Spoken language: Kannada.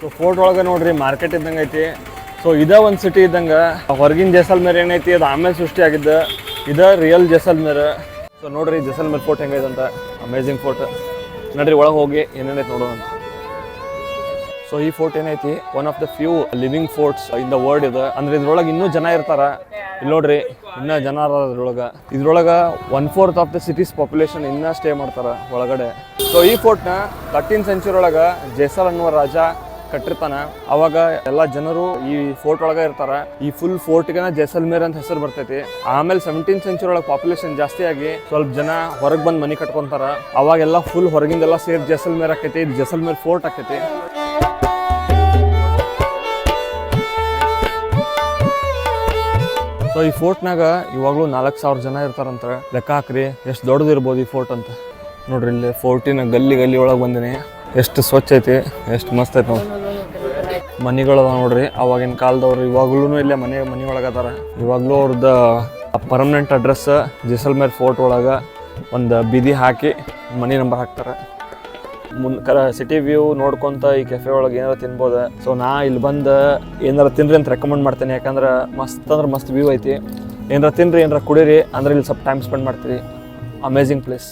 ಸೊ ಫೋರ್ಟ್ ಒಳಗೆ ನೋಡ್ರಿ ಮಾರ್ಕೆಟ್ ಇದ್ದಂಗೆ ಐತಿ. ಸೊ ಇದೇ ಒಂದು ಸಿಟಿ ಇದ್ದಂಗೆ ಹೊರಗಿನ ಜೈಸಲ್ಮೇರ್ ಏನೈತಿ, ಅದು ಆಮೇಲೆ ಸೃಷ್ಟಿ ಆಗಿದ್ದ. ಇದ ರಿಯಲ್ ಜೈಸಲ್ಮೇರ್ ಸೊ ನೋಡ್ರಿ ಜೈಸಲ್ಮೇರ್ ಫೋರ್ಟ್ ಹೆಂಗೈತೆ ಅಂತ. ಅಮೇಝಿಂಗ್ ಫೋರ್ಟ್ ನೋಡ್ರಿ, ಒಳಗೆ ಹೋಗಿ ಏನೇನೈತೆ ನೋಡೋಣ ಸೊ ಈ ಫೋರ್ಟ್ ಏನೈತಿ? One of the few living forts in the world ಇದೆ. ಅಂದ್ರೆ ಇದ್ರೊಳಗೆ ಇನ್ನೂ ಜನ ಇರ್ತಾರ. ಇಲ್ಲಿ ನೋಡ್ರಿ, ಇನ್ನೂ ಜನ ಇದ್ರೊಳಗೆ. ಇದ್ರೊಳಗ one fourth of the cities population ಇನ್ನೂ ಸ್ಟೇ ಮಾಡ್ತಾರ ಒಳಗಡೆ. ಸೊ ಈ ಫೋರ್ಟ್ನ ತರ್ಟೀನ್ ಸೆಂಚುರಿ ಒಳಗ ಜೈಸಲ್ ಅನ್ನುವ ರಾಜ ಕಟ್ಟಿರ್ತಾನ. ಅವಾಗ ಎಲ್ಲ ಜನರು ಈ ಫೋರ್ಟ್ ಒಳಗ ಇರ್ತಾರ. ಈ ಫುಲ್ ಫೋರ್ಟ್ಗೆ ಜೈಸಲ್ಮೇರ್ ಅಂತ ಹೆಸರು ಬರ್ತೈತಿ. ಆಮೇಲೆ ಸೆವೆಂಟೀನ್ ಸೆಂಚುರಿ ಒಳಗೆ ಪಾಪ್ಯುಲೇಷನ್ ಜಾಸ್ತಿ ಆಗಿ ಸ್ವಲ್ಪ ಜನ ಹೊರಗೆ ಬಂದು ಮನೆ ಕಟ್ಕೊಂತಾರ. ಅವಾಗೆಲ್ಲ ಫುಲ್ ಹೊರಗಿಂದೆಲ್ಲ ಸೇರಿ ಜೈಸಲ್ಮೇರ್ ಆಕೈತಿ ಇದು ಜೈಸಲ್ಮೇರ್ ಫೋರ್ಟ್ ಆಕೈತಿ. ಸೊ ಈ ಫೋರ್ಟ್ನಾಗ ಇವಾಗಲೂ ನಾಲ್ಕು ಸಾವಿರ ಜನ ಇರ್ತಾರಂತ ಲೆಕ್ಕ ಹಾಕ್ರಿ. ಎಷ್ಟು ದೊಡ್ಡದು ಇರ್ಬೋದು ಈ ಫೋರ್ಟ್ ಅಂತ. ನೋಡ್ರಿ, ಇಲ್ಲಿ ಫೋರ್ಟಿನ ಗಲ್ಲಿ ಗಲ್ಲಿ ಒಳಗೆ ಬಂದಿನಿ. ಎಷ್ಟು ಸ್ವಚ್ಛ ಐತಿ, ಎಷ್ಟು ಮಸ್ತ್ ಐತಿ ನೋಡಿ. ಮನೆಗಳು ಅದಾವ ನೋಡ್ರಿ, ಅವಾಗಿನ ಕಾಲದವ್ರು ಇವಾಗ್ಲೂ ಇಲ್ಲೇ ಮನೆ ಮನೆ ಒಳಗೆ ಅದಾರ ಇವಾಗಲೂ ಅವ್ರದ್ದು ಪರ್ಮನೆಂಟ್ ಅಡ್ರೆಸ್ ಜೈಸಲ್ಮೇರ್ ಫೋರ್ಟ್ ಒಳಗೆ ಒಂದು ಬೀದಿ ಹಾಕಿ ಮನೆ ನಂಬರ್ ಹಾಕ್ತಾರೆ. ಮುನ್ ಕರ ಸಿಟಿ ವ್ಯೂ ನೋಡ್ಕೊಂತ ಈ ಕೆಫೆ ಒಳಗೆ ಏನಾರ ತಿನ್ಬೋದು. ಸೊ ನಾ ಇಲ್ಲಿ ಬಂದು ಏನಾರ ತಿನ್ರಿ ಅಂತ ರೆಕಮೆಂಡ್ ಮಾಡ್ತೇನೆ. ಯಾಕಂದ್ರೆ ಮಸ್ತ್ ಅಂದ್ರೆ ಮಸ್ತ್ ವ್ಯೂ ಐತಿ. ಏನಾರ ತಿನ್ರಿ, ಏನಾರ ಕುಡೀರಿ, ಅಂದ್ರೆ ಇಲ್ಲಿ ಸ್ವಲ್ಪ ಟೈಮ್ ಸ್ಪೆಂಡ್ ಮಾಡ್ತೀರಿ. Amazing place